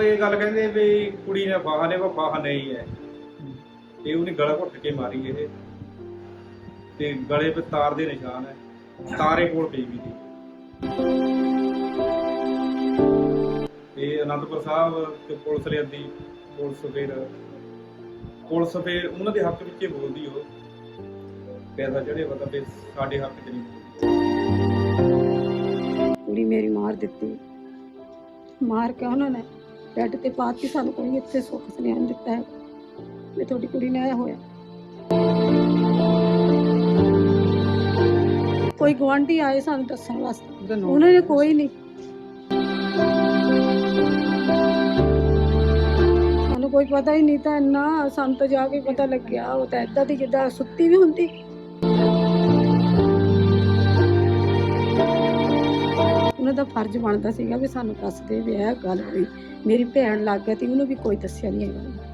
ਉਹ ਇਹ ਗੱਲ ਕਹਿੰਦੇ ਵੀ ਕੁੜੀ ਨੇ ਫਾਹਾ ਨੇ ਉਹ ਫਾਹਾ ਨਹੀਂ ਹੈ। ਤੇ ਉਹਨੇ ਗਲਾ ਘੁੱਟ ਕੇ ਮਾਰੀ ਇਹ। ਤੇ ਗਲੇ 'ਤੇ ਤਾਰ ਦੇ ਨਿਸ਼ਾਨ ਹੈ। ਤਾਰੇ ਕੋਲ ਪਈ ਵੀ ਸੀ। ਤੇ ਅਨੰਦਪੁਰ ਸਾਹਿਬ ਤੇ ਪੁਲਿਸ ਲਿਆਂਦੀ ਪੁਲਿਸ ਫਿਰ ਪੁਲਿਸ ਫਿਰ ਉਹਨਾਂ ਦੇ ਹੱਕ ਵਿੱਚ ਹੀ ਬੋਲਦੀ ਉਹ। ਪੈਸਾ ਜਿਹੜੇ ਪਤਾ ਵੀ ਸਾਡੇ ਹੱਕ 'ਚ ਨਹੀਂ। ਕੁੜੀ ਮੇਰੀ ਮਾਰ ਦਿੱਤੀ। ਮਾਰ ਕੇ ਉਹਨਾਂ ਨੇ ਬੈੱਡ ਤੇ ਪਾਤੀ ਸਾਨੂੰ ਕੋਈ ਇੱਥੇ ਸੁੱਖ ਸੁਨੇਹਾ ਨਹੀਂ ਦਿੱਤਾ ਹੈ ਵੀ ਤੁਹਾਡੀ ਕੁੜੀ ਨੇ ਆਇਆ ਹੋਇਆ। ਕੋਈ ਗਵਾਂਢੀ ਆਏ ਸਾਨੂੰ ਦੱਸਣ ਵਾਸਤੇ। ਉਹਨਾਂ ਨੇ ਕੋਈ ਨਹੀਂ। ਸਾਨੂੰ ਕੋਈ ਪਤਾ ਹੀ ਨਹੀਂ ਤਾਂ ਇੰਨਾ ਸਾਨੂੰ ਤਾਂ ਜਾ ਕੇ ਪਤਾ ਲੱਗਿਆ। ਉਹ ਤਾਂ ਏਦਾਂ ਦੀ ਜਿੱਦਾਂ ਸੁੱਤੀ ਵੀ ਹੁੰਦੀ। ਉਹਨਾਂ ਦਾ ਫਰਜ਼ ਬਣਦਾ ਸੀਗਾ ਵੀ ਸਾਨੂੰ ਦੱਸਦੇ ਵੀ ਇਹ ਗੱਲ ਹੋਈ। ਮੇਰੀ ਭੈਣ ਲੱਗ ਗਈ ਤੇ ਉਹਨੂੰ ਵੀ ਕੋਈ ਦੱਸਿਆ ਨਹੀਂ ਹੈਗਾ।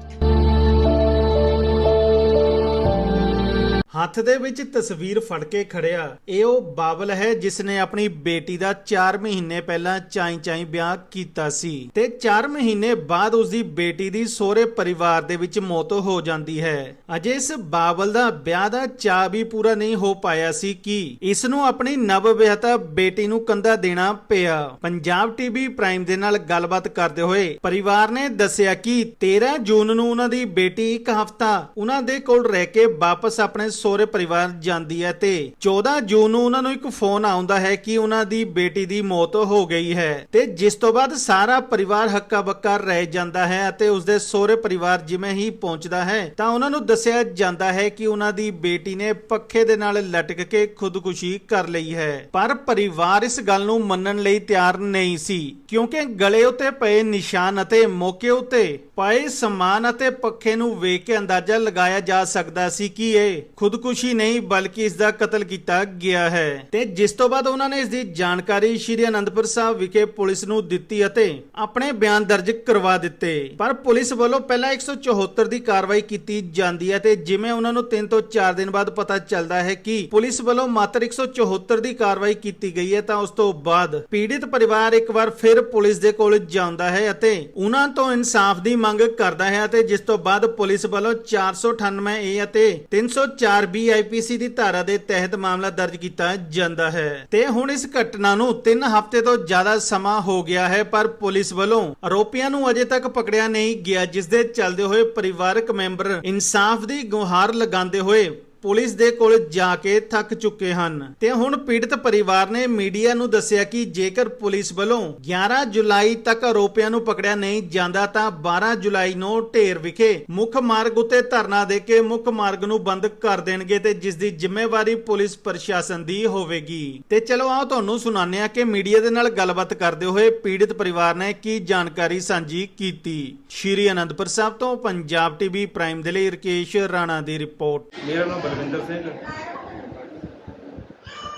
ਹੱਥ ਦੇ ਵਿੱਚ ਤਸਵੀਰ ਫੜ ਕੇ ਖੜਿਆ। ਇਹ ਉਹ ਬਾਬਲ ਹੈ ਜਿਸ ਨੇ ਆਪਣੀ ਬੇਟੀ ਦਾ 4 ਮਹੀਨੇ ਪਹਿਲਾਂ ਚਾਈ ਚਾਈ ਵਿਆਹ ਕੀਤਾ ਸੀ ਤੇ 4 ਮਹੀਨੇ ਬਾਅਦ ਉਸ ਦੀ ਬੇਟੀ ਦੀ ਸਹੁਰੇ ਪਰਿਵਾਰ ਦੇ ਵਿੱਚ ਮੌਤ ਹੋ ਜਾਂਦੀ ਹੈ। ਅਜੇ ਇਸ ਬਾਬਲ ਦਾ ਵਿਆਹ ਦਾ ਚਾਅ ਵੀ ਪੂਰਾ ਨਹੀਂ ਹੋ ਪਾਇਆ ਸੀ ਕਿ ਇਸ ਨੂੰ ਆਪਣੀ ਨਵ ਵਿਆਹਤਾ ਬੇਟੀ ਨੂੰ ਕੰਧਾ ਦੇਣਾ ਪਿਆ। ਪੰਜਾਬ ਟੀਵੀ ਪ੍ਰਾਈਮ ਦੇ ਨਾਲ ਗੱਲਬਾਤ ਕਰਦੇ ਹੋਏ ਪਰਿਵਾਰ ਨੇ ਦੱਸਿਆ ਕਿ 13 ਜੂਨ ਨੂੰ ਉਹਨਾਂ ਦੀ ਬੇਟੀ ਇੱਕ ਹਫ਼ਤਾ ਉਹਨਾਂ ਦੇ ਕੋਲ ਰਹਿ ਕੇ ਵਾਪਸ ਆਪਣੇ ਸਹੁਰੇ ਪਰਿਵਾਰ ਜਾਂਦੀ ਹੈ ਤੇ 14 ਜੂਨ ਨੂੰ ਉਹਨਾਂ ਨੂੰ ਇੱਕ ਫੋਨ ਆਉਂਦਾ ਹੈ ਕਿ ਉਹਨਾਂ ਦੀ ਬੇਟੀ ਦੀ ਮੌਤ ਹੋ ਗਈ ਹੈ ਤੇ ਜਿਸ ਤੋਂ ਬਾਅਦ ਸਾਰਾ ਪਰਿਵਾਰ ਹੱਕਾ ਬੱਕਾ ਰਹਿ ਜਾਂਦਾ ਹੈ ਅਤੇ ਉਸਦੇ ਸਹੁਰੇ ਪਰਿਵਾਰ ਜਿਵੇਂ ਹੀ ਪਹੁੰਚਦਾ ਹੈ ਤਾਂ ਉਹਨਾਂ ਨੂੰ ਦੱਸਿਆ ਜਾਂਦਾ ਹੈ ਕਿ ਉਹਨਾਂ ਦੀ ਬੇਟੀ ਨੇ ਪੱਖੇ ਦੇ ਨਾਲ ਲਟਕ ਕੇ ਖੁਦਕੁਸ਼ੀ ਕਰ ਲਈ ਹੈ। ਪਰ ਪਰਿਵਾਰ ਇਸ ਗੱਲ ਨੂੰ ਮੰਨਣ ਲਈ ਤਿਆਰ ਨਹੀਂ ਸੀ, ਕਿਉਂਕਿ ਗਲੇ ਉੱਤੇ ਪਏ ਨਿਸ਼ਾਨ ਅਤੇ ਮੌਕੇ ਉੱਤੇ ਪਏ ਸਮਾਨ ਅਤੇ ਪੱਖੇ ਨੂੰ ਵੇਖ ਕੇ ਅੰਦਾਜ਼ਾ ਲਗਾਇਆ ਜਾ ਸਕਦਾ ਸੀ ਕਿ ਇਹ ਖੁਦਕੁਸ਼ੀ ਨਹੀਂ, ਬਲਕਿ ਇਸ ਦਾ ਕਤਲ ਕੀਤਾ ਗਿਆ ਹੈ। ਤੇ ਜਿਸ ਤੋਂ ਬਾਅਦ ਉਹਨਾਂ ਨੇ ਇਸ ਦੀ ਜਾਣਕਾਰੀ ਸ਼੍ਰੀ ਅਨੰਦਪੁਰ ਸਾਹਿਬ ਵਿਖੇ ਪੁਲਿਸ ਨੂੰ ਦਿੱਤੀ ਅਤੇ ਆਪਣੇ ਬਿਆਨ ਦਰਜ ਕਰਵਾ ਦਿੱਤੇ। ਪਰ ਪੁਲਿਸ ਵੱਲੋਂ ਪਹਿਲਾਂ 174 ਦੀ ਕਾਰਵਾਈ ਕੀਤੀ ਜਾਂਦੀ ਹੈ ਤੇ ਜਿਵੇਂ ਉਹਨਾਂ ਨੂੰ 3 ਤੋਂ 4 ਦਿਨ ਬਾਅਦ ਪਤਾ ਚੱਲਦਾ ਹੈ ਕਿ ਪੁਲਿਸ ਵੱਲੋਂ ਮਾਤਰ 174 ਦੀ ਕਾਰਵਾਈ ਕੀਤੀ ਗਈ ਹੈ, ਤਾਂ ਉਸ ਤੋਂ ਬਾਅਦ ਪੀੜਿਤ ਪਰਿਵਾਰ ਇੱਕ ਵਾਰ ਫਿਰ ਪੁਲਿਸ ਦੇ ਕੋਲ ਜਾਂਦਾ ਹੈ ਅਤੇ ਉਹਨਾਂ ਤੋਂ ਇਨਸਾਫ ਦੀ ਮੰਗ ਕਰਦਾ ਹੈ ਅਤੇ ਜਿਸ ਤੋਂ ਬਾਅਦ ਪੁਲਿਸ ਵੱਲੋਂ 498 ਏ ਅਤੇ 304 ਬੀ ਆਈਪੀਸੀ ਦੀ ਧਾਰਾ ਦੇ ਤਹਿਤ ਮਾਮਲਾ ਦਰਜ ਕੀਤਾ ਜਾਂਦਾ ਹੈ। ਤੇ ਹੁਣ ਇਸ ਘਟਨਾ ਨੂੰ 3 ਹਫ਼ਤੇ ਤੋਂ ਜ਼ਿਆਦਾ ਸਮਾਂ ਹੋ ਗਿਆ ਹੈ, ਪਰ ਪੁਲਿਸ ਵੱਲੋਂ ਆਰੋਪੀਆਂ ਨੂੰ ਅਜੇ ਤੱਕ ਪਕੜਿਆ ਨਹੀਂ ਗਿਆ, ਜਿਸ ਦੇ ਚੱਲਦੇ ਹੋਏ ਪਰਿਵਾਰਕ ਮੈਂਬਰ ਇਨਸਾਫ ਦੀ ਗੁਹਾਰ ਲਗਾਉਂਦੇ ਹੋਏ ਪੁਲਿਸ ਦੇ ਕੋਲ ਜਾ ਕੇ ਥੱਕ ਚੁੱਕੇ ਹਨ। ਤੇ ਹੁਣ ਪੀੜਤ ਪਰਿਵਾਰ ਨੇ ਮੀਡੀਆ ਨੂੰ ਦੱਸਿਆ ਕਿ ਜੇਕਰ ਪੁਲਿਸ ਵੱਲੋਂ 11 ਜੁਲਾਈ ਤੱਕ ਆਰੋਪੀਆਂ ਨੂੰ ਪਕੜਿਆ ਨਹੀਂ ਜਾਂਦਾ ਤਾਂ 12 ਜੁਲਾਈ ਨੂੰ ਢੇਰ ਵਿਖੇ ਮੁੱਖ ਮਾਰਗ ਉਤੇ ਧਰਨਾ ਦੇ ਕੇ ਮੁੱਖ ਮਾਰਗ ਨੂੰ ਬੰਦ ਕਰ ਦੇਣਗੇ ਤੇ ਜਿਸ ਦੀ ਜ਼ਿੰਮੇਵਾਰੀ ਪੁਲਿਸ ਪ੍ਰਸ਼ਾਸਨ ਦੀ ਹੋਵੇਗੀ। ਤੇ ਚਲੋ ਆਓ ਤੁਹਾਨੂੰ ਸੁਣਾਉਂਦੇ ਹਾਂ ਕਿ ਮੀਡੀਆ ਦੇ ਨਾਲ ਗੱਲਬਾਤ ਕਰਦੇ ਹੋਏ ਪੀੜਤ ਪਰਿਵਾਰ ਨੇ ਕੀ ਜਾਣਕਾਰੀ ਸਾਂਝੀ ਕੀਤੀ। ਸ਼੍ਰੀ ਅਨੰਦਪੁਰ ਸਾਹਿਬ ਤੋਂ ਪੰਜਾਬ ਟੀਵੀ ਪ੍ਰਾਈਮ ਦੇ ਲਈ ਰਕੇਸ਼ ਰਾਣਾ ਦੀ ਰਿਪੋਰਟ। ਮੇਰਾ ਨਾਮ ਬਲਵਿੰਦਰ ਸਿੰਘ।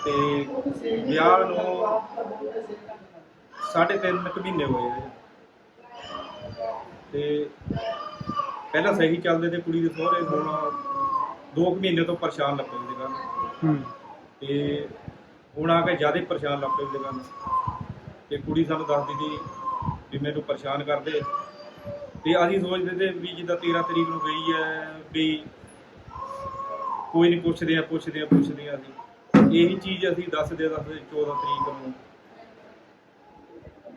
ਤੇ ਵਿਆਹ ਨੂੰ ਸਾਢੇ ਤਿੰਨ ਕੁ ਮਹੀਨੇ ਹੋਏ ਆ। ਤੇ ਪਹਿਲਾਂ ਸਹੀ ਚੱਲਦੇ ਤੇ ਕੁੜੀ ਦੇ ਸਹੁਰੇ ਹੁਣ 2 ਮਹੀਨੇ ਤੋਂ ਪਰੇਸ਼ਾਨ ਲੱਗ ਪਏ ਹੂੰ। ਤੇ ਹੁਣ ਆ ਕੇ ਜ਼ਿਆਦਾ ਪਰੇਸ਼ਾਨ ਲੱਗ ਪਏ ਸੀਗਾ। ਤੇ ਕੁੜੀ ਸਾਨੂੰ ਦੱਸਦੀ ਸੀ ਵੀ ਮੈਨੂੰ ਪਰੇਸ਼ਾਨ ਕਰਦੇ ਤੇ ਅਸੀਂ ਸੋਚਦੇ ਤੇ ਵੀ ਜਿੱਦਾਂ 13 ਤਰੀਕ ਨੂੰ ਗਈ ਹੈ ਵੀ ਕੋਈ ਨਹੀਂ ਪੁੱਛਦੇ ਆ ਪੁੱਛਦੇ ਆ ਪੁੱਛਦੇ ਆ ਅਸੀਂ। ਇਹੀ ਚੀਜ਼ ਅਸੀਂ ਦੱਸਦੇ ਦੱਸਦੇ 14 ਤਰੀਕ ਨੂੰ।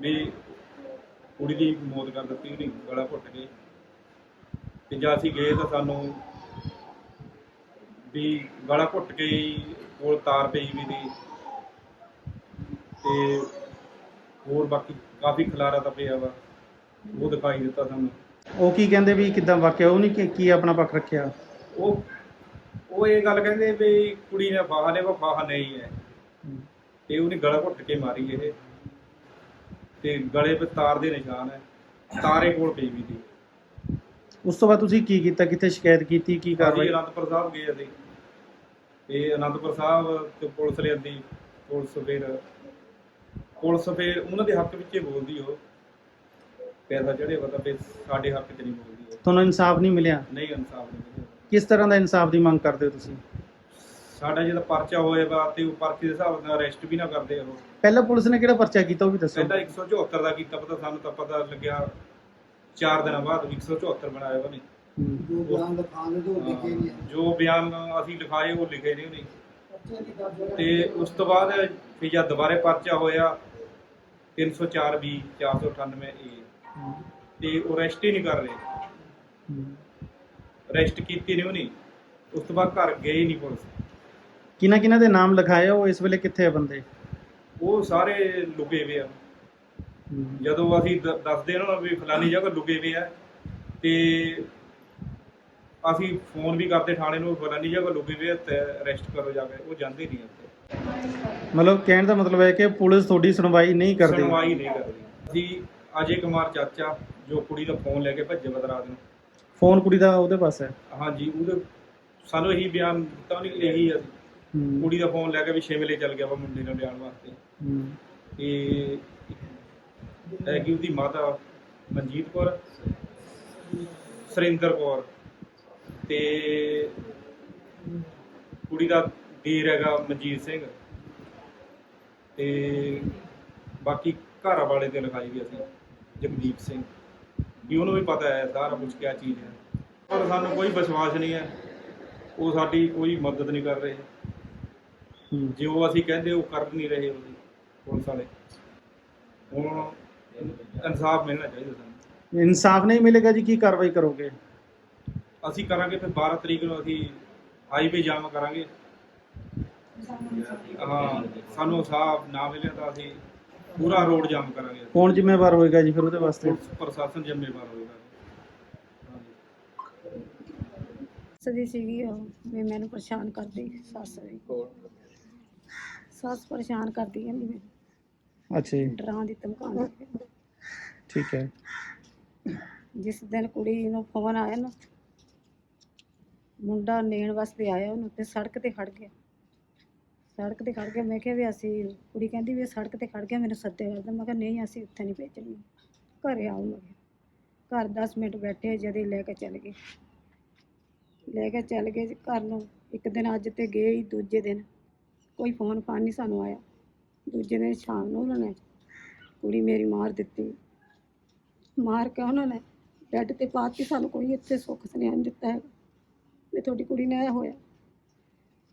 ਵੀ ਕੁੜੀ ਦੀ ਮੌਤ ਕਰ ਦਿੱਤੀ ਉਹਨੇ ਗਲਾ ਘੁੱਟ ਕੇ ਤੇ ਜਦ ਅਸੀਂ ਗਏ ਤਾਂ ਸਾਨੂੰ ਵੀ ਗਲਾ ਘੁੱਟ ਕੇ ਕੋਲ ਤਾਰ ਪਈ ਵੀ ਦੀ। ਤੇ ਹੋਰ ਬਾਕੀ ਕਾਫੀ ਖਲਾਰਾ ਤਾਂ ਪਿਆ ਵਾ। ਉਹ ਦਿਖਾਈ ਦਿੱਤਾ ਸਾਨੂੰ। ਉਹ ਕੀ ਕਹਿੰਦੇ ਵੀ ਕਿਦਾਂ ਵਾਕਿਆ ਉਹ ਨਹੀਂ ਕਿ ਕੀ ਆਪਣਾ ਪੱਖ ਰੱਖਿਆ? ਉਹ ਉਹ ਇਹ ਗੱਲ ਕਹਿੰਦੇ ਵੀ ਕੁੜੀ ਨੇ ਫਾਹਾ ਨੇ ਉਹ ਫਾਹਾ ਨਹੀਂ ਹੈ। ਤੇ ਉਹਨੇ ਗਲਾ ਘੁੱਟ ਕੇ ਮਾਰੀ ਇਹ। ਤੇ ਗਲੇ 'ਤੇ ਤਾਰ ਦੇ ਨਿਸ਼ਾਨ ਹੈ। ਤਾਰੇ ਕੋਲ ਪਈ ਵੀ ਸੀ ਉਸ ਤੋਂ ਬਾਅਦ ਤੁਸੀਂ ਕੀ ਕੀਤਾ? ਕਿੱਥੇ ਸ਼ਿਕਾਇਤ ਕੀਤੀ? ਕੀ ਅਸੀਂ ਕਾਰਵਾਈ? ਅਨੰਦਪੁਰ ਸਾਹਿਬ ਗਏ ਅਸੀਂ। ਤੇ ਅਨੰਦਪੁਰ ਸਾਹਿਬ ਤੇ ਪੁਲਿਸ ਲਿਆਂਦੀ ਪੁਲਿਸ ਫਿਰ ਪੁਲਿਸ ਫਿਰ ਉਹਨਾਂ ਦੇ ਹੱਕ ਵਿੱਚ ਹੀ ਬੋਲਦੀ ਉਹ। ਪੈਸਾ ਜਿਹੜੇ ਪਤਾ ਵੀ ਸਾਡੇ ਹੱਕ 'ਚ ਨਹੀਂ ਬੋਲਦੀ ਉਹ। ਤੁਹਾਨੂੰ ਇਨਸਾਫ ਨਹੀਂ ਮਿਲਿਆ? ਨਹੀਂ ਇਨਸਾਫ ਨਹੀਂ ਕਿਸ ਤਰ੍ਹਾਂ ਦਾ ਇਨਸਾਫ ਦੀ ਮੰਗ ਕਰਦੇ ਹੋ ਤੁਸੀਂ? ਸਾਡਾ ਜਿਹੜਾ ਪਰਚਾ ਹੋਏਗਾ ਤੇ ਉਹ ਪਰਚੇ ਦੇ ਹਿਸਾਬ ਨਾਲ ਅਰੈਸਟ ਵੀ ਨਾ ਕਰਦੇ ਉਹ। ਪਹਿਲਾਂ ਪੁਲਿਸ ਨੇ ਕਿਹੜਾ ਪਰਚਾ ਕੀਤਾ ਉਹ ਵੀ ਦੱਸੋ। ਕਹਿੰਦਾ 174 ਦਾ ਕੀਤਾ ਪਤਾ ਸਾਨੂੰ ਤਾਂ ਪਤਾ ਲੱਗਿਆ 4 ਦਿਨਾਂ ਬਾਅਦ 174 ਬਣਾਇਆ ਉਹਨੇ। ਜੋ ਬਿਆਨ ਲਿਖਾਉਣ ਦੇ ਉਹ ਲਿਖੇ ਨਹੀਂ ਹਾਂ, ਜੋ ਬਿਆਨ ਅਸੀਂ ਲਿਖਾਏ ਉਹ ਲਿਖੇ ਨਹੀਂ ਉਹਨੇ। ਤੇ ਉਸ ਤੋਂ ਬਾਅਦ ਫਿਰ ਜਦ ਦੁਬਾਰੇ ਪਰਚਾ ਹੋਇਆ 304 ਬੀ 498 ਏ। ਹੂੰ। ਤੇ ਉਹ ਅਰੈਸਟ ਹੀ ਨਹੀਂ ਕਰ ਰਹੇ। ਅਰੈਸਟ ਕੀਤੀ ਨਹੀਂ ਉਹਨੇ ਉਸ ਤੋਂ ਬਾਅਦ ਘਰ ਗਏ ਹੀ ਨਹੀਂ ਪੁਲਿਸ। ਕਿਹਨਾਂ ਕਿਹਨਾਂ ਦੇ ਨਾਮ ਲਿਖਾਏ ਆ, ਉਹ ਇਸ ਵੇਲੇ ਕਿੱਥੇ ਆ ਬੰਦੇ? ਉਹ ਸਾਰੇ ਲੁਕੇ ਹੋਏ ਆ। ਜਦੋਂ ਅਸੀਂ ਦ- ਦੱਸਦੇ ਉਹਨਾਂ ਨੂੰ ਵੀ ਫਲਾਨੀ ਜਗ੍ਹਾ ਲੁਕੇ ਹੋਏ ਆ ਤੇ ਅਸੀਂ ਫੋਨ ਵੀ ਕਰਦੇ ਥਾਣੇ ਨੂੰ ਫਲਾਨੀ ਜਗ੍ਹਾ ਲੁਕੇ ਆ ਤੇ ਅਰੈਸਟ ਕਰੋ ਜਾ ਕੇ ਉਹ ਜਾਂਦੇ ਨਹੀਂ ਉੱਥੇ। ਮਤਲਬ ਕਹਿਣ ਦਾ ਮਤਲਬ ਹੈ ਕਿ ਪੁਲਿਸ ਤੁਹਾਡੀ ਸੁਣਵਾਈ ਨਹੀਂ ਕਰਦੀ। ਸੁਣਵਾਈ ਨਹੀਂ ਕਰਦੀ। ਅਸੀਂ ਅਜੇ ਕੁਮਾਰ ਚਾਚਾ ਜੋ ਕੁੜੀ ਦਾ ਫੋਨ ਲੈ ਕੇ ਭੱਜੇ ਬਦਰਾਤ ਨੂੰ ਫੋਨ ਕੁੜੀ ਦਾ ਉਹਦੇ ਪਾਸ ਹੈ? ਹਾਂਜੀ ਉਹਦੇ ਸਾਨੂੰ ਇਹੀ ਬਿਆਨ ਦਿੱਤਾ ਨਹੀਂ ਇਹੀ ਹੂੰ। ਕੁੜੀ ਦਾ ਫੋਨ ਲੈ ਕੇ ਵੀ ਸ਼ਿਮਲੇ ਚੱਲ ਗਿਆ ਵਾ ਮੁੰਡੇ ਨੂੰ ਲਿਆਉਣ ਵਾਸਤੇ। ਹੂੰ। ਤੇ ਹੈਗੀ ਉਹਦੀ ਮਾਤਾ ਮਨਜੀਤ ਕੌਰ ਸੁਰਿੰਦਰ ਕੌਰ। ਤੇ ਕੁੜੀ ਦਾ ਵੀਰ ਹੈਗਾ ਮਨਜੀਤ ਸਿੰਘ। ਤੇ ਬਾਕੀ ਘਰ ਵਾਲੇ ਤੇ ਲਿਖਾਈ ਵੀ ਅਸੀਂ ਜਗਦੀਪ ਸਿੰਘ। ਵੀ ਉਹਨੂੰ ਵੀ ਪਤਾ ਹੈ ਸਾਰਾ ਕੁਝ ਕਿਆ ਚੀਜ਼ ਹੈ। ਪਰ ਸਾਨੂੰ ਕੋਈ ਵਿਸ਼ਵਾਸ ਨਹੀਂ ਹੈ। ਉਹ ਸਾਡੀ ਕੋਈ ਮਦਦ ਨਹੀਂ ਕਰ ਰਹੇ। ਜੋ ਅਸੀਂ ਕਹਿੰਦੇ ਉਹ ਕਰ ਨਹੀਂ ਰਹੇ ਉਹਦੀ ਪੁਲਿਸ ਵਾਲੇ। ਹੁਣ ਇਨਸਾਫ ਮਿਲਣਾ ਚਾਹੀਦਾ ਸਾਨੂੰ। ਇਨਸਾਫ ਨਹੀਂ ਮਿਲੇਗਾ ਜੀ ਕੀ ਕਾਰਵਾਈ ਕਰੋਗੇ? ਅਸੀਂ ਕਰਾਂਗੇ ਫਿਰ 12 ਤਰੀਕ ਨੂੰ ਅਸੀਂ ਹਾਈਵੇ ਜਾਮ ਕਰਾਂਗੇ। ਹਾਂ ਸਾਨੂੰ ਇਨਸਾਫ ਨਾ ਮਿਲਿਆ ਤਾਂ ਅਸੀਂ ਪੂਰਾ ਰੋਡ ਜਾਮ ਕਰਾਂਗੇ ਕੌਣ ਜ਼ਿੰਮੇਵਾਰ ਹੋਏਗਾ ਜੀ ਫਿਰ ਉਹਦੇ ਵਾਸਤੇ? ਪੁਲਿਸ ਪ੍ਰਸ਼ਾਸਨ ਜ਼ਿੰਮੇਵਾਰ ਹੋਵੇਗਾ ਸਦੀ ਸੀਗੀ ਉਹ ਵੀ ਮੈਨੂੰ ਪਰੇਸ਼ਾਨ ਕਰਦੀ ਸੱਸ ਵੀ ਸੱਸ ਪਰੇਸ਼ਾਨ ਕਰਦੀ ਕਹਿੰਦੀ ਮੈਨੂੰ। ਅੱਛਾ ਜੀ। ਡਰਾਂ ਦੀ ਧਮਕਾਉਂਦੀ ਠੀਕ ਹੈ। ਜਿਸ ਦਿਨ ਕੁੜੀ ਨੂੰ ਫੋਨ ਆਇਆ ਨਾ ਮੁੰਡਾ ਨੇਣ ਵਾਸਤੇ ਆਇਆ ਉਹਨੂੰ ਤੇ ਸੜਕ ਤੇ ਖੜ ਗਿਆ। ਸੜਕ ਤੇ ਖੜ ਗਿਆ ਮੈਂ ਕਿਹਾ ਵੀ ਅਸੀਂ, ਕੁੜੀ ਕਹਿੰਦੀ ਵੀ ਇਹ ਸੜਕ ਤੇ ਖੜ ਗਿਆ, ਮੈਨੂੰ ਸੱਦੇ ਕਰਦਾ ਮੈਂ ਕਿਹਾ ਨਹੀਂ, ਅਸੀਂ ਉੱਥੇ ਨਹੀਂ ਭੇਜਣੀ। ਘਰੇ ਆਓ ਮੈਂ। ਘਰ 10 ਮਿੰਟ ਬੈਠੇ ਜਦੇ ਲੈ ਕੇ ਚੱਲ ਗਏ। ਲੈ ਕੇ ਚੱਲ ਗਏ ਜੀ ਘਰ ਨੂੰ। ਇੱਕ ਦਿਨ ਅੱਜ ਤੇ ਗਏ ਹੀ, ਦੂਜੇ ਦਿਨ। ਕੋਈ ਫੋਨ ਫਾਨ ਨਹੀਂ ਸਾਨੂੰ ਆਇਆ। ਦੂਜੇ ਦਿਨ ਸ਼ਾਮ ਨੂੰ ਉਹਨਾਂ ਨੇ ਕੁੜੀ ਮੇਰੀ ਮਾਰ ਦਿੱਤੀ। ਮਾਰ ਕੇ ਉਹਨਾਂ ਨੇ ਬੈੱਡ ਤੇ ਪਾਤੀ ਸਾਨੂੰ ਕੋਈ ਇੱਥੇ ਸੁੱਖ ਸੁਨੇਹਾ ਨਹੀਂ ਦਿੱਤਾ ਹੈ ਵੀ ਤੁਹਾਡੀ ਕੁੜੀ ਨੇ ਇਹ ਹੋਇਆ।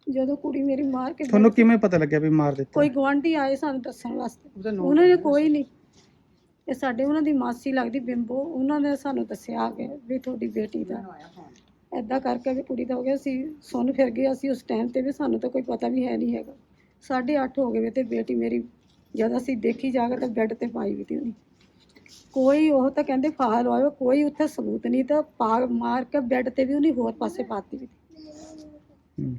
ਜਦੋਂ ਕੁੜੀ ਮੇਰੀ ਮਾਰ ਕੇ ਤੁਹਾਨੂੰ ਕਿਵੇਂ ਪਤਾ ਲੱਗਿਆ ਵੀ ਮਾਰ ਦਿੱਤਾ? ਕੋਈ ਗਵਾਂਢੀ ਆਏ ਸਾਨੂੰ ਦੱਸਣ ਵਾਸਤੇ। ਉਹਨਾਂ ਨੇ ਕੋਈ ਨਹੀਂ। ਇਹ ਸਾਡੇ ਉਹਨਾਂ ਦੀ ਮਾਸੀ ਲੱਗਦੀ ਬਿੰਬੋ ਉਹਨਾਂ ਨੇ ਸਾਨੂੰ ਦੱਸਿਆ ਆ ਕੇ ਵੀ ਤੁਹਾਡੀ ਬੇਟੀ ਦਾ। ਐਦਾਂ ਕਰਕੇ ਵੀ ਕੁੜੀ ਦਾ ਹੋ ਗਿਆ ਸੀ ਸੁਣ ਫਿਰ ਗਏ ਅਸੀਂ ਉਸ ਟਾਈਮ ਤੇ ਵੀ ਸਾਨੂੰ ਤਾਂ ਕੋਈ ਪਤਾ ਵੀ ਹੈ ਨਹੀਂ ਹੈਗਾ। ਸਾਢੇ ਅੱਠ ਹੋ ਗਏ ਤੇ ਬੇਟੀ ਮੇਰੀ ਜਦ ਅਸੀਂ ਦੇਖੀ ਜਾ ਕੇ ਤਾਂ ਬੈੱਡ ਤੇ ਪਾਈ ਵੀ ਤੀ ਉਹਨੇ। ਕੋਈ ਉਹ ਤਾਂ ਕਹਿੰਦੇ ਫਾਲ ਆਇਓ ਕੋਈ ਉੱਥੇ ਸਬੂਤ ਨਹੀਂ ਤਾਂ ਪਾ ਮਾਰ ਕੇ ਬੈੱਡ ਤੇ ਵੀ ਉਹਨੇ ਹੋਰ ਪਾਸੇ ਪਾਤੀ ਵੀ।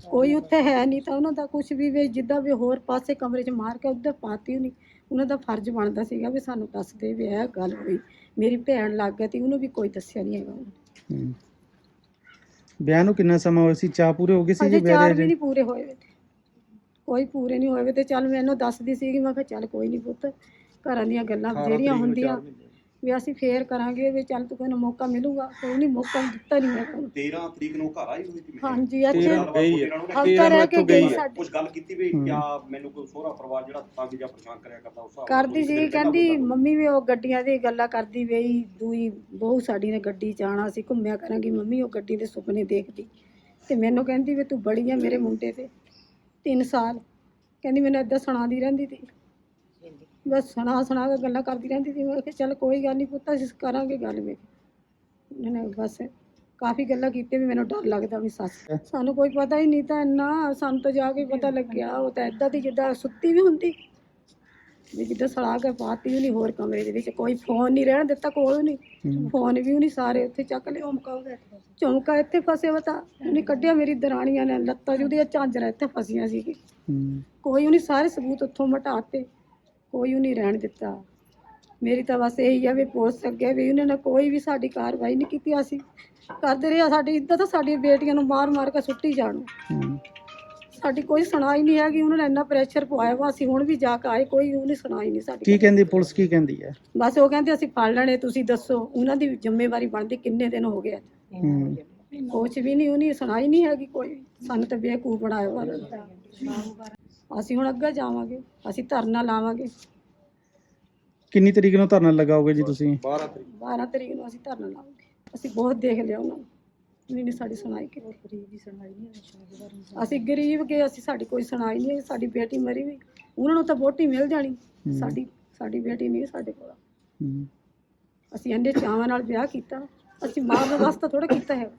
ਕੋਈ ਉੱਥੇ ਹੈ ਨਹੀਂ ਤਾਂ ਉਹਨਾਂ ਦਾ ਕੁਝ ਵੀ ਵੀ ਜਿੱਦਾਂ ਵੀ ਹੋਰ ਪਾਸੇ ਕਮਰੇ 'ਚ ਮਾਰ ਕੇ ਉੱਧਰ ਪਾਤੀ ਨਹੀਂ ਉਹਨਾਂ ਦਾ ਫਰਜ਼ ਬਣਦਾ ਸੀਗਾ ਵੀ ਸਾਨੂੰ ਦੱਸ ਦੇ ਵੀ ਇਹ ਗੱਲ ਹੋਈ ਮੇਰੀ ਭੈਣ ਲੱਗ ਗਈ ਤੇ ਉਹਨੂੰ ਵੀ ਕੋਈ ਦੱਸਿਆ ਨਹੀਂ ਹੈਗਾ। ਹੂੰ। ਵਿਆਹ ਨੂੰ ਕਿੰਨਾ ਸਮਾਂ ਹੋਇਆ ਸੀ ਚਾਹ ਪੂਰੇ ਹੋ ਗਏ ਸੀ ਜੀ ਅਜੇ ਵਿਆਹ ਚਾਰ ਦੇ ਵੀ ਨਹੀਂ ਪੂਰੇ ਹੋਏ ਵੇ ਤੇ। ਕੋਈ ਪੂਰੇ ਨਹੀਂ ਹੋਏ ਵੇ ਤੇ ਚੱਲ ਮੈਨੂੰ ਦੱਸਦੀ ਸੀਗੀ ਮੈਂ ਕਿਹਾ ਚੱਲ ਕੋਈ ਨਹੀਂ ਪੁੱਤ ਘਰਾਂ ਦੀਆਂ ਗੱਲਾਂ ਜਿਹੜੀਆਂ ਹੁੰਦੀਆਂ ਵੀ ਅਸੀਂ ਫੇਰ ਕਰਾਂਗੇ ਵੀ ਚੱਲ ਤੂੰ ਕੋਈ ਮੌਕਾ ਮਿਲੂਗਾ ਕੋਈ ਨਹੀਂ ਮੌਕਾ ਦਿੱਤਾ ਨਹੀਂ ਉਹਨੂੰ। 13 ਤਰੀਕ ਨੂੰ ਘਰ ਆਈ ਹੋਈ ਸੀ ਹਾਂਜੀ ਇੱਥੇ ਗਈ ਹੈ। ਹਫਤਾ ਰਹਿ ਕੇ ਗਈ ਸਾਡੇ ਕੁਝ ਗੱਲ ਕੀਤੀ ਵੀ। ਕਿਆ ਮੈਨੂੰ ਕੋਈ ਸੋਹਰਾ ਪਰਿਵਾਰ ਜਿਹੜਾ ਤੰਗ ਜਾਂ ਪਰੇਸ਼ਾਨ ਕਰਿਆ ਕਰਦਾ ਉਸ ਨਾਲ ਕਰਦੀ ਸੀ ਕਹਿੰਦੀ। ਮੰਮੀ ਵੀ ਉਹ ਗੱਡੀਆਂ ਦੀ ਗੱਲਾਂ ਕਰਦੀ ਵੇਈ ਦੂਈ ਬਹੂ ਸਾਡੀ ਨੇ ਗੱਡੀ ਆਉਣਾ ਸੀ ਘੁੰਮਿਆ ਕਰਾਂਗੀ ਮੰਮੀ ਉਹ ਗੱਡੀ ਦੇ ਸੁਪਨੇ ਦੇਖਦੀ ਤੇ ਮੈਨੂੰ ਕਹਿੰਦੀ ਵੀ ਤੂੰ ਬੜੀ ਆ ਮੇਰੇ ਮੁੰਡੇ ਤੇ 3 ਸਾਲ ਕਹਿੰਦੀ ਮੈਨੂੰ ਏਦਾਂ ਸੁਣਾਉਂਦੀ ਰਹਿੰਦੀ ਸੀ ਬਸ ਸੁਣਾ ਸੁਣਾ ਕੇ ਗੱਲਾਂ ਕਰਦੀ ਰਹਿੰਦੀ ਸੀ ਮੈਂ ਕਿਹਾ ਚੱਲ ਕੋਈ ਗੱਲ ਨਹੀਂ ਪੁੱਤ ਅਸੀਂ ਕਰਾਂਗੇ ਗੱਲ ਵੀ। ਉਹਨਾਂ ਨੇ ਬਸ ਕਾਫੀ ਗੱਲਾਂ ਕੀਤੀਆਂ ਵੀ ਮੈਨੂੰ ਡਰ ਲੱਗਦਾ ਵੀ ਸੱਸ ਸਾਨੂੰ ਕੋਈ ਪਤਾ ਹੀ ਨਹੀਂ ਤਾਂ ਇੰਨਾ ਸਾਨੂੰ ਤਾਂ ਜਾ ਕੇ ਪਤਾ ਲੱਗਿਆ ਉਹ ਤਾਂ ਏਦਾਂ ਦੀ ਜਿੱਦਾਂ ਸੁੱਤੀ ਵੀ ਹੁੰਦੀ ਵੀ ਜਿੱਦਾਂ ਸੜਾ ਕੇ ਪਾਤੀ ਨਹੀਂ ਹੋਰ ਕਮਰੇ ਦੇ ਵਿੱਚ ਕੋਈ ਫੋਨ ਨਹੀਂ ਰਹਿਣ ਦਿੱਤਾ ਕੋਲ ਨਹੀਂ। ਫੋਨ ਵੀ ਨਹੀਂ ਸਾਰੇ ਉੱਥੇ ਚੱਕ ਲਏ ਝੁਮਕਾ ਇੱਥੇ ਫਸੇ ਵਤਾ ਉਹਨੇ ਕੱਢਿਆ ਮੇਰੀ ਦਰਾਣੀਆਂ ਨੇ ਲੱਤਾਂ ਜਿਹਦੀਆਂ ਝਾਂਜਰਾਂ ਇੱਥੇ ਫਸੀਆਂ ਸੀ ਹੂੰ। ਕੋਈ ਉਹਨੇ ਸਾਰੇ ਸਬੂਤ ਉੱਥੋਂ ਮਟਾਤੇ ਕੋਈ ਉਹ ਨਹੀਂ ਰਹਿਣ ਦਿੱਤਾ। ਮੇਰੀ ਤਾਂ ਬਸ ਇਹੀ ਆ ਵੀ ਪੁਲਿਸ ਅੱਗੇ ਵੀ ਉਹਨਾਂ ਨੇ ਕੋਈ ਵੀ ਸਾਡੀ ਕਾਰਵਾਈ ਨਹੀਂ ਕੀਤੀ ਅਸੀਂ ਕਰਦੇ ਰਹੇ ਆ ਸਾਡੀ ਇੱਦਾਂ ਤਾਂ ਸਾਡੀਆਂ ਬੇਟੀਆਂ ਨੂੰ ਮਾਰ ਮਾਰ ਕੇ ਸੁੱਟੀ ਜਾਣੋ। ਸਾਡੀ ਕੋਈ ਸੁਣਾਈ ਨਹੀਂ ਹੈਗੀ ਉਹਨਾਂ ਨੇ ਇੰਨਾ ਪ੍ਰੈਸ਼ਰ ਪਵਾਇਆ ਵਾ ਅਸੀਂ ਹੁਣ ਵੀ ਜਾ ਕੇ ਆਏ ਕੋਈ ਉਹਨੇ ਸੁਣਾਈ ਨਹੀਂ ਸਾਡੀ ਕੀ ਕਹਿੰਦੀ ਪੁਲਿਸ ਕੀ ਕਹਿੰਦੀ ਹੈ? ਬਸ ਉਹ ਕਹਿੰਦੇ ਅਸੀਂ ਫੜ ਲੈਣੇ ਤੁਸੀਂ ਦੱਸੋ ਉਹਨਾਂ ਦੀ ਜ਼ਿੰਮੇਵਾਰੀ ਬਣਦੀ ਕਿੰਨੇ ਦਿਨ ਹੋ ਗਏ ਹੂੰ। ਕੁਛ ਵੀ ਨਹੀਂ ਉਹਨੇ ਸੁਣਾਈ ਨਹੀਂ ਹੈਗੀ ਕੋਈ ਸਾਨੂੰ ਤਾਂ ਬੇਵਕੂਫ ਬਣਾਇਆ ਵਾ। ਅਸੀਂ ਹੁਣ ਅੱਗੇ ਜਾਵਾਂਗੇ ਅਸੀਂ ਧਰਨਾ ਲਾਵਾਂਗੇ। ਕਿੰਨੀ ਤਰੀਕ ਨੂੰ ਧਰਨਾ ਲਗਾਓਗੇ ਜੀ ਤੁਸੀਂ? 12 ਤਰੀਕ। 12 ਤਰੀਕ ਨੂੰ ਅਸੀਂ ਧਰਨਾ ਲਾਵਾਂਗੇ। ਅਸੀਂ ਬਹੁਤ ਦੇਖ ਲਿਆ ਉਹਨਾਂ ਨੂੰ। ਨਹੀਂ ਨਹੀਂ ਸਾਡੀ ਸੁਣਾਈ ਕਿ ਗਰੀਬ ਦੀ ਸੁਣਾਈ ਨਹੀਂ ਅਸੀਂ ਗਰੀਬ ਕੇ ਅਸੀਂ ਸਾਡੀ ਕੋਈ ਸੁਣਾਈ ਨਹੀਂ। ਸਾਡੀ ਬੇਟੀ ਮਰੀ ਵੀ ਉਹਨਾਂ ਨੂੰ ਤਾਂ ਵੋਟੀ ਮਿਲ ਜਾਣੀ। ਸਾਡੀ ਸਾਡੀ ਬੇਟੀ ਨਹੀਂ ਸਾਡੇ ਕੋਲ। ਅਸੀਂ ਇੰਨੇ ਚਾਵਾਂ ਨਾਲ ਵਿਆਹ ਕੀਤਾ। ਅਸੀਂ ਮਾਰਨ ਵਾਸਤੇ ਥੋੜਾ ਕੀਤਾ ਹੈ।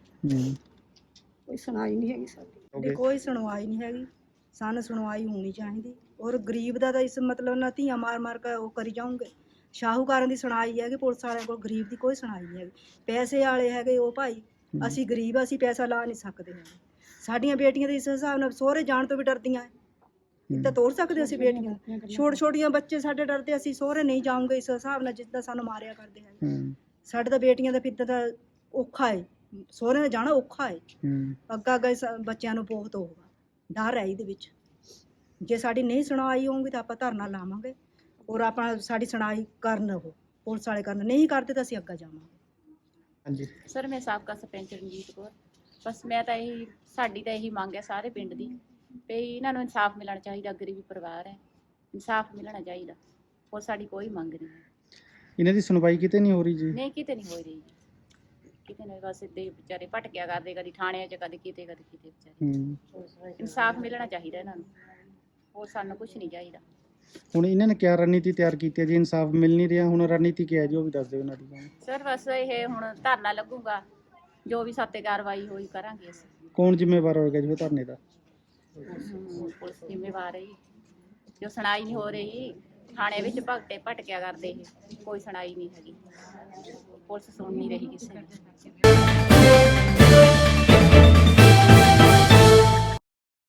ਕੋਈ ਸੁਣਾਈ ਨਹੀਂ ਹੈਗੀ ਸਾਡੀ. ਕੋਈ ਸੁਣਵਾਈ ਨਹੀਂ ਹੈਗੀ। ਸਾਨੂੰ ਸੁਣਵਾਈ ਹੋਣੀ ਚਾਹੀਦੀ। ਔਰ ਗਰੀਬ ਦਾ ਤਾਂ ਇਸ ਮਤਲਬ ਨਾ ਧੀਆਂ ਮਾਰ ਮਾਰ ਕੇ ਉਹ ਕਰੀ ਜਾਉਂਗੇ ਸ਼ਾਹੂਕਾਰਾਂ ਦੀ ਸੁਣਾਈ ਹੈਗੀ ਪੁਲਿਸ ਵਾਲਿਆਂ ਕੋਲ ਗਰੀਬ ਦੀ ਕੋਈ ਸੁਣਾਈ ਨਹੀਂ ਹੈਗੀ। ਪੈਸੇ ਵਾਲੇ ਹੈਗੇ ਉਹ ਭਾਈ ਅਸੀਂ ਗਰੀਬ ਆ, ਅਸੀਂ ਪੈਸਾ ਲਾ ਨਹੀਂ ਸਕਦੇ ਹੈਗੇ। ਸਾਡੀਆਂ ਬੇਟੀਆਂ ਦੇ ਇਸ ਹਿਸਾਬ ਨਾਲ ਸਹੁਰੇ ਜਾਣ ਤੋਂ ਵੀ ਡਰਦੀਆਂ। ਹੈ। ਤਾਂ ਤੋੜ ਸਕਦੇ ਅਸੀਂ ਬੇਟੀਆਂ। ਛੋਟ ਛੋਟੀਆਂ ਬੱਚੇ ਸਾਡੇ ਡਰਦੇ ਅਸੀਂ ਸਹੁਰੇ ਨਹੀਂ ਜਾਵਾਂਗੇ ਇਸ ਹਿਸਾਬ ਨਾਲ ਜਿੱਦਾਂ ਸਾਨੂੰ ਮਾਰਿਆ ਕਰਦੇ ਹੈ ਹੂੰ। ਸਾਡੇ ਤਾਂ ਬੇਟੀਆਂ ਦਾ ਫਿਰ ਤਾਂ ਔਖਾ ਹੈ ਸਹੁਰੇ ਜਾਣਾ ਔਖਾ ਹੈ ਹੂੰ। ਅੱਗਾ ਅੱਗਾ ਇਸ ਬੱਚਿਆਂ ਨੂੰ ਬਹੁਤ ਹੋਊਗਾ ਡਰ ਹੈ ਇਹਦੇ ਵਿੱਚ। ਜੇ ਸਾਡੀ ਨਹੀਂ ਸੁਣਵਾਈ ਹੋਊਗੀ ਤਾਂ ਆਪਾਂ ਧਰਨਾ ਲਾਵਾਂਗੇ ਔਰ ਆਪਣਾ ਸਾਡੀ ਸੁਣਾਈ ਕਰਨ ਉਹ ਪੁਲਿਸ ਵਾਲੇ ਕਰਨ। ਨਹੀਂ ਕਰਦੇ ਤਾਂ ਅਸੀਂ ਅੱਗਾ ਜਾਵਾਂਗੇ। ਹਾਂਜੀ। ਸਰ ਮੈਂ ਸਾਬਕਾ ਸਰਪੰਚ ਰਣਜੀਤ ਕੌਰ। ਬਸ ਮੈਂ ਤਾਂ ਇਹੀ ਸਾਡੀ ਤਾਂ ਇਹੀ ਮੰਗ ਹੈ ਸਾਰੇ ਪਿੰਡ ਦੀ ਵੀ ਇਹਨਾਂ ਨੂੰ ਇਨਸਾਫ ਮਿਲਣਾ ਚਾਹੀਦਾ ਗਰੀਬੀ ਪਰਿਵਾਰ ਹੈ। ਇਨਸਾਫ ਮਿਲਣਾ ਚਾਹੀਦਾ। ਹੋਰ ਸਾਡੀ ਕੋਈ ਮੰਗ ਨਹੀਂ ਹੈ। ਇਹਨਾਂ ਦੀ ਸੁਣਵਾਈ ਕਿਤੇ ਨਹੀਂ ਹੋ ਰਹੀ ਜੀ? ਨਹੀਂ ਕਿਤੇ ਨਹੀਂ ਹੋ ਰਹੀ ਜੀ। ਕਿਤੇ ਨਹੀਂ ਬਸ ਇੱਦਾਂ ਹੀ ਵਿਚਾਰੇ ਭਟਕਿਆ ਕਰਦੇ ਕਦੀ ਥਾਣਿਆਂ 'ਚ ਕਦੀ ਕਿਤੇ ਕਦੀ ਕਿਤੇ ਵਿਚਾਰੇ। ਹੂੰ। ਇਨਸਾਫ ਮਿਲਣਾ ਚਾਹੀਦਾ ਇਹਨਾਂ ਨੂੰ। ਹੋਰ ਸਾਨੂੰ ਕੁਝ ਨਹੀਂ ਚਾਹੀਦਾ। ਹੁਣ ਇਹਨਾਂ ਨੇ ਕਿਆ ਰਣਨੀਤੀ ਤਿਆਰ ਕੀਤੀ ਹੈ ਜੀ? ਇਨਸਾਫ ਮਿਲ ਨਹੀਂ ਰਿਹਾ। ਹੁਣ ਰਣਨੀਤੀ ਕੀ ਹੈ ਜੀ? ਉਹ ਵੀ ਦੱਸ ਦਿਓ ਇਹਨਾਂ ਦੀ ਸਰ ਬਸ ਇਹ ਹੁਣ ਧਰਨਾ ਲੱਗੂਗਾ। ਜੋ ਵੀ ਸਾਤੇ ਕਾਰਵਾਈ ਹੋਈ ਕਰਾਂਗੇ ਅਸੀਂ। ਕੌਣ ਜ਼ਿੰਮੇਵਾਰ ਹੋਏਗਾ ਜੀ ਫਿਰ ਧਰਨੇ ਦਾ? ਹਮ, ਪੁਲਿਸ ਜ਼ਿੰਮੇਵਾਰ ਹੈ ਜੀ। ਜੋ ਸੁਣਾਈ ਨਹੀਂ ਹੋ ਰਹੀ ਥਾਣੇ ਵਿੱਚ ਭਗਤੇ ਭਟਕਿਆ ਕਰਦੇ ਇਹ। ਕੋਈ ਸੁਣਾਈ ਨਹੀਂ ਹੈਗੀ। Forças Unidas e Senhor.